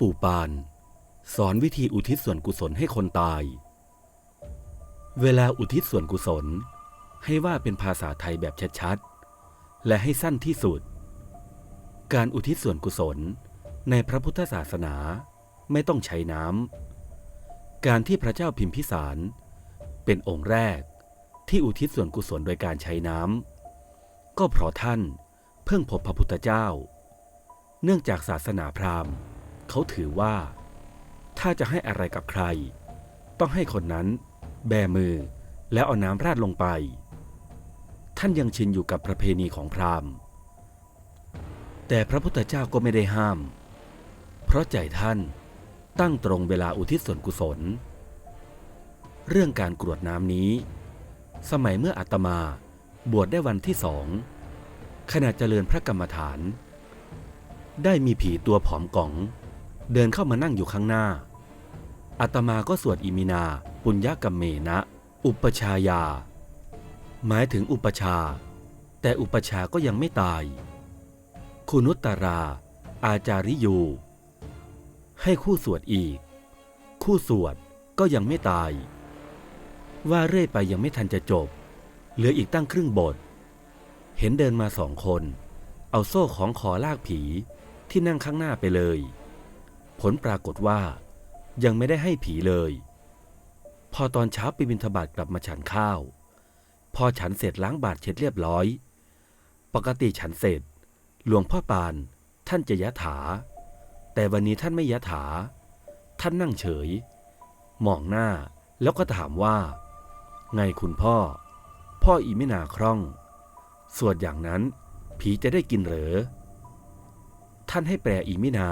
ปู่ปาน สอนวิธีอุทิศส่วนกุศลให้คนตาย เวลาอุทิศส่วนกุศล ให้ว่าเป็นภาษาไทยแบบชัดๆ และให้สั้นที่สุด การอุทิศส่วนกุศลในพระพุทธศาสนาไม่ต้องใช้น้ำ การที่พระเจ้าพิมพิสาร เป็นองค์แรกที่อุทิศส่วนกุศลโดยการใช้น้ำ ก็เพราะท่านเพิ่งพบพระพุทธเจ้า เนื่องจากศาสนาพราหมณ์ เขาถือว่า ถ้าจะให้อะไรกับใคร ต้องให้คนนั้น แบมือแล้วเอาน้ำราดลงไป ท่านยังชินอยู่กับประเพณีของพราหมณ์ แต่พระพุทธเจ้าก็ไม่ได้ห้าม เพราะใจท่านตั้งตรงเวลาอุทิศส่วนกุศล เรื่องการกรวดน้ำนี้ สมัยเมื่ออาตมาบวชได้วันที่สองขณะเจริญพระกรรมฐาน ได้มีผีตัวผอมก๋อง เดินเข้ามานั่งอยู่ข้างหน้า อาตมาก็สวดอิมินา ปุญญกัมเมนะ อุปชายา หมายถึงอุปชา แต่อุปชาก็ยังไม่ตาย คุณุตตรา อาจาริยู ให้คู่สวดอีก คู่สวดก็ยังไม่ตาย ว่าเรื่อยไปยังไม่ทันจะจบ เหลืออีกตั้งครึ่งบท เห็นเดินมาสองคน เอาโซ่ของคอลากผีที่นั่งข้างหน้าไปเลย ผลปรากฏว่า ยังไม่ได้ให้ผีเลย พอตอนเช้าไปบิณฑบาตกลับมาฉันข้าว พอฉันเสร็จล้างบาตรเช็ดเรียบร้อย ปกติฉันเสร็จ หลวงพ่อปานท่านจะยะถา แต่วันนี้ท่านไม่ยะถา ท่านนั่งเฉย มองหน้าแล้วก็ถามว่า ไงคุณพ่อ พ่ออีไม่นาคล่อง สวดอย่างนั้น ผีจะได้กินเหรอ ท่านให้แปลอีไมินา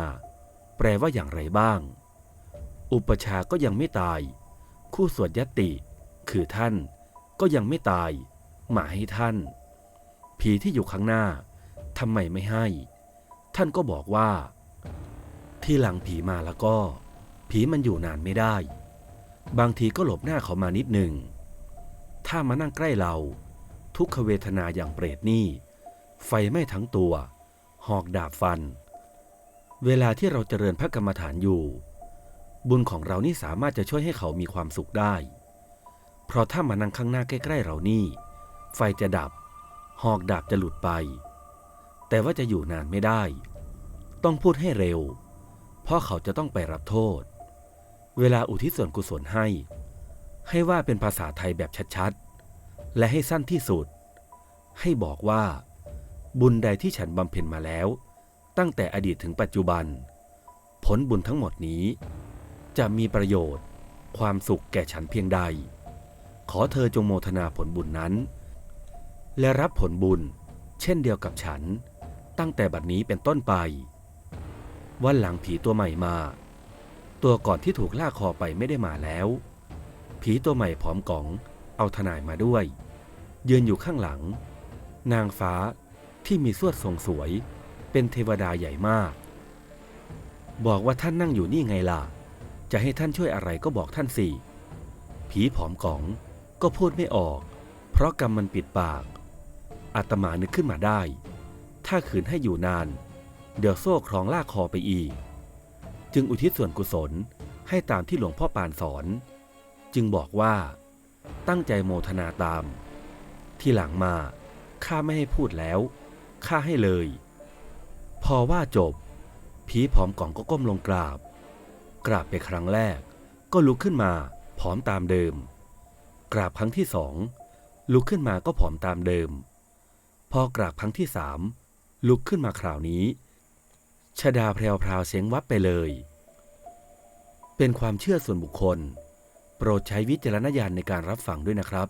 แปลว่าอย่างไรบ้าง อุปชาก็ยังไม่ตาย คู่สวดยติ คือท่าน ก็ยังไม่ตาย หมาให้ท่าน ผีที่อยู่ข้างหน้าทำไมไม่ให้ ท่านก็บอกว่า ที่หลังผีมาแล้วก็ ผีมันอยู่นานไม่ได้ บางทีก็หลบหน้าเขามานิดหนึ่ง ถ้ามานั่งใกล้เรา ทุกขเวทนาอย่างเปรตนี่ ไฟไหม้ทั้งตัว หอกดาบฟัน เวลาที่เราเจริญพระกรรมฐานอยู่ บุญของเรานี่สามารถจะช่วยให้เขามีความสุขได้ เพราะถ้ามานั่งข้างหน้าใกล้ ๆ เรานี่ ไฟจะดับ หอกดาบจะหลุดไป แต่ว่าจะอยู่นานไม่ได้ ต้องพูดให้เร็ว เพราะเขาจะต้องไปรับโทษ เวลาอุทิศส่วนกุศลให้ ให้ว่าเป็นภาษาไทยแบบชัดๆ และให้สั้นที่สุด ให้บอกว่า บุญใดที่ฉันบำเพ็ญมาแล้ว ตั้งแต่อดีตถึงปัจจุบัน ผลบุญทั้งหมดนี้ จะมีประโยชน์ ความสุขแก่ฉันเพียงใด ขอเธอจงโมทนาผลบุญนั้น และรับผลบุญเช่นเดียวกับฉัน ตั้งแต่บัดนี้เป็นต้นไป วันหลังผีตัวใหม่มา ตัวก่อนที่ถูกลากคอไปไม่ได้มาแล้ว ผีตัวใหม่ผอมกล่องเอาทนายมาด้วย ยืนอยู่ข้างหลัง นางฟ้าที่มีสวดทรงสวย เป็นเทวดาใหญ่มาก บอกว่าท่านนั่งอยู่นี่ไงล่ะ จะให้ท่านช่วยอะไรก็บอกท่านสิผีผอมกล่องก็พูดไม่ออก เพราะกรรมมันปิดปากอาตมานึกขึ้นมาได้ ถ้าขืนให้อยู่นาน เดี๋ยวโซ่คล้องลากคอไปอีก จึงอุทิศส่วนกุศลให้ตามที่หลวงพ่อปานสอน จึงบอกว่า ตั้งใจโมทนาตาม ที่หลังมาข้าไม่ให้พูดแล้วข้าให้เลย พอว่าจบ ผีผอมกล่องก็ก้มลงกราบ กราบไปครั้งแรก ก็ลุกขึ้นมาผอมตามเดิม กราบครั้งที่สองลุกขึ้นมาก็ผอมตามเดิม พอกราบครั้งที่สามลุกขึ้นมาคราวนี้ชดาแพรวพราวเสียงวับไปเลย เป็นความเชื่อส่วนบุคคล โปรดใช้วิจารณญาณในการรับฟังด้วยนะครับ